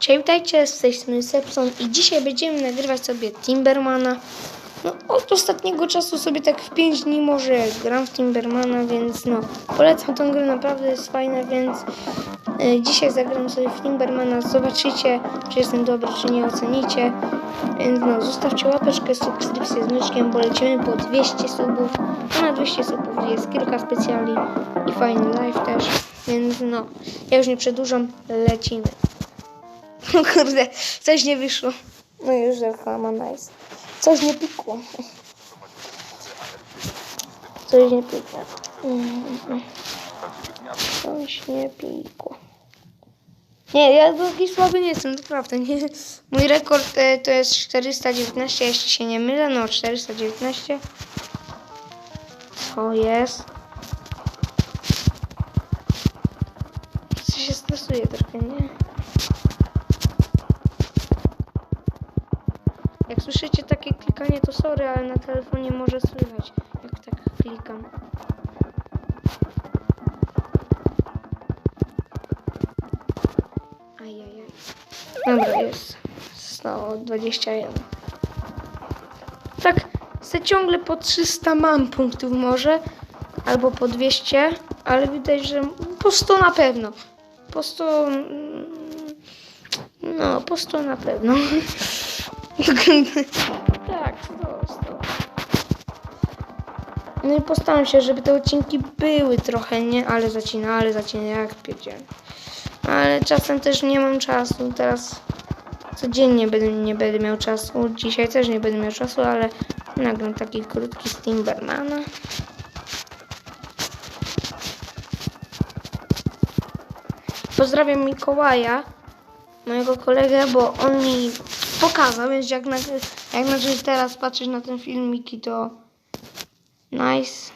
Cześć, witajcie, z tej strony Sepson i dzisiaj będziemy nagrywać sobie Timbermana. No, od ostatniego czasu sobie tak w 5 dni może gram w Timbermana, więc no, polecam tą grę, naprawdę jest fajna, więc y, dzisiaj zagram sobie w Timbermana, zobaczycie, czy jestem dobry, czy nie ocenicie. Więc no, zostawcie łapeczkę, subskrypcję z myczkiem, bo lecimy po 200 subów, a na 200 subów jest kilka specjali i fajny live też, więc no, ja już nie przedłużam, lecimy. No kurde, coś nie wyszło. No już reklama, nice. Coś nie pikło. Coś nie pikło. Coś nie pikło. Nie, ja taki słaby nie jestem, naprawdę. Nie. Mój rekord e, to jest 419, jeśli się nie mylę. No, 419. Co jest? Co się stresuje trochę, nie? Słyszycie takie klikanie, to sorry, ale na telefonie może słychać, jak tak klikam. Ajajaj. Dobra, jest 121. Tak, se ciągle po 300 mam punktów może, albo po 200, ale widać, że po 100 na pewno. Po 100... mm, No, po 100 na pewno. tak, 100, 100. No i postaram się, żeby te odcinki były trochę, nie? Ale zacina, ale zacina, jak pierdzielę. Ale czasem też nie mam czasu. Teraz codziennie będę, nie będę miał czasu. Dzisiaj też nie będę miał czasu, ale nagram taki krótki z Timbermana. Pozdrawiam Mikołaja, mojego kolegę, bo on mi pokazał, więc jak, na, jak zacząć teraz patrzeć na ten filmiki, to nice.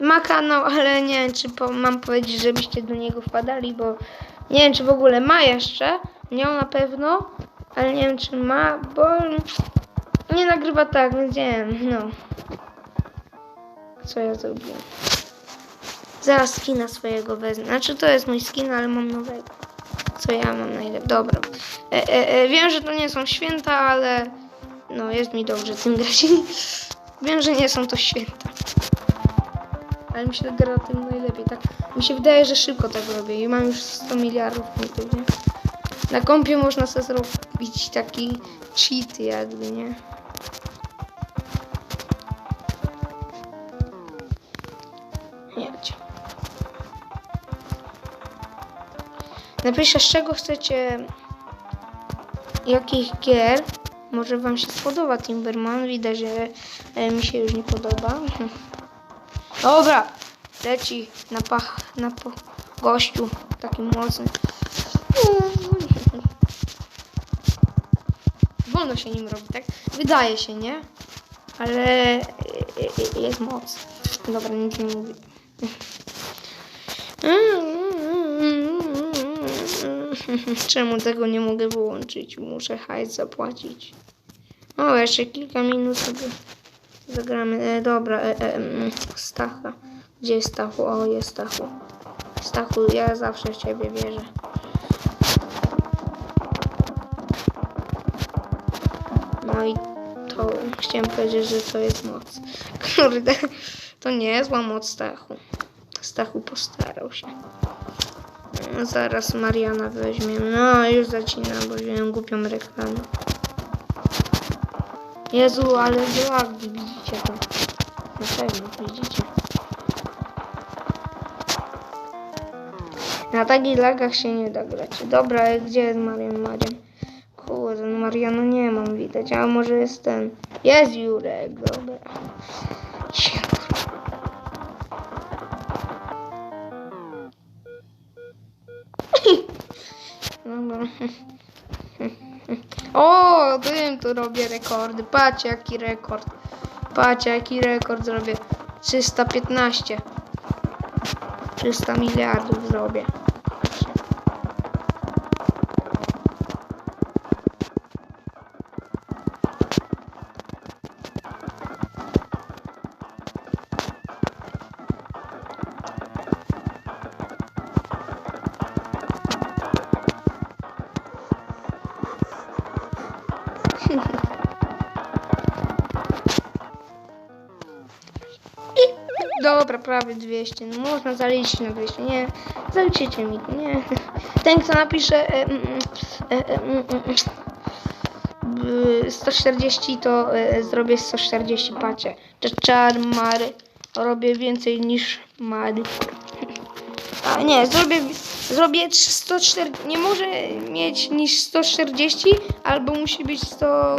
Ma kanał, ale nie wiem, czy po, mam powiedzieć, żebyście do niego wpadali, bo nie wiem, czy w ogóle ma jeszcze. Miał na pewno, ale nie wiem, czy ma, bo nie nagrywa tak, więc nie wiem, no. Co ja zrobiłem? Zaraz skina swojego wezmę. Znaczy, to jest mój skin, ale mam nowego. Co ja mam najlepiej? Dobra. E, e, e, wiem, że to nie są święta, ale no, jest mi dobrze tym grać. wiem, że nie są to święta. Ale mi się gra tym najlepiej, tak? Mi się wydaje, że szybko tak robię i mam już 100 miliardów punktów, nie? Na kompie można sobie zrobić taki cheat jakby, nie? Napiszę z czego chcecie jakich gier może wam się spodoba Timberman. Widać, że e, mi się już nie podoba. Dobra, leci na pach, na po, gościu, taki mocny. Wolno się nim robi, tak? Wydaje się, nie? Ale e, e, jest moc. Dobra, nic nie mówię. Czemu tego nie mogę wyłączyć? Muszę hajs zapłacić. O, jeszcze kilka minut sobie zagramy. E, dobra, e, e, mm, Stacha. Gdzie jest Stachu? O, jest Stachu. Stachu, ja zawsze w ciebie wierzę. No i to chciałem powiedzieć, że to jest moc. Kurde, to nie jest zła moc Stachu. Stachu postarał się. No, zaraz Mariana weźmiemy. No, już zaczynam, bo wziąłem głupią reklamę. Jezu, ale lagi, widzicie to? Na pewno, widzicie. Na takich lagach się nie da grać. Dobra, ale gdzie jest Marian Marian? Kurde, no Mariana nie mam widać, a może jest ten. Jest Jurek, dobra. Cicho. Dobra. O, tym tu robię rekordy. Patrzcie jaki rekord. Patrzcie jaki rekord zrobię. 315. 300 miliardów zrobię. Dobra, prawie 200. No można zaliczyć na 200. Nie, zaliczycie mi, nie. Ten, kto napisze e, e, e, mm, mm, mm, 140, to e, zrobię 140, pacie. Czar, mary. Robię więcej niż mary. A nie, zrobię, zrobię 140, nie może mieć niż 140, albo musi być 100,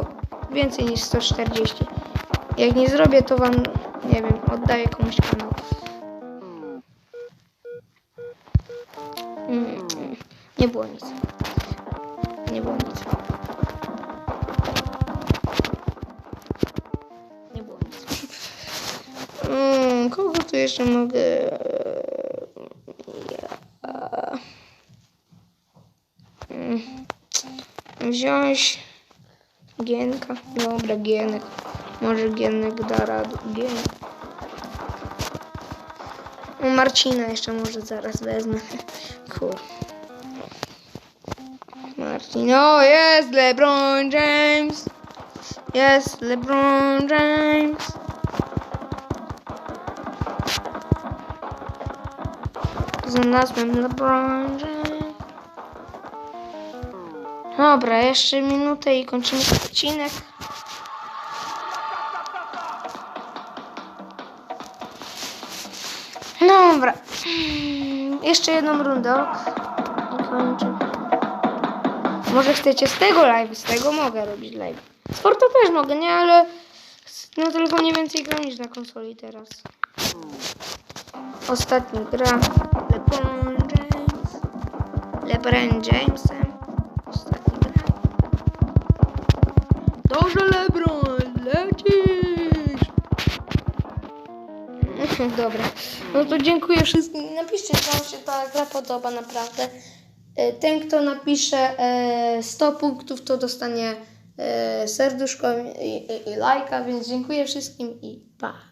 więcej niż 140. Jak nie zrobię, to wam, nie wiem, oddaję komuś kanał. Mm, Nie było nic. Nie było nic. Nie było nic. Mm, kogo tu jeszcze mogę? Ja. Mm, Wziąć Gienka. Dobra, Gienek. Może Gienek da radę. Gienek. O, Marcina jeszcze może zaraz wezmę. Kur. Marcin. O, jest LeBron James. Jest LeBron James. Znalazłem LeBron James. Dobra, jeszcze minutę i kończymy odcinek. Dobra. Jeszcze jedną rundę. I kończę. Może chcecie z tego live, z tego mogę robić live. Z też mogę, nie? Ale na telefonie więcej gram niż na konsoli teraz. Ostatni gra LeBron James. LeBron Jamesem. Ostatni gra. Dobrze LeBron, Dobra. No to dziękuję wszystkim. Napiszcie, czy wam się ta gra podoba naprawdę. E, Ten, kto napisze e, 100 punktów, to dostanie e, serduszko i, i, i lajka, więc dziękuję wszystkim i pa.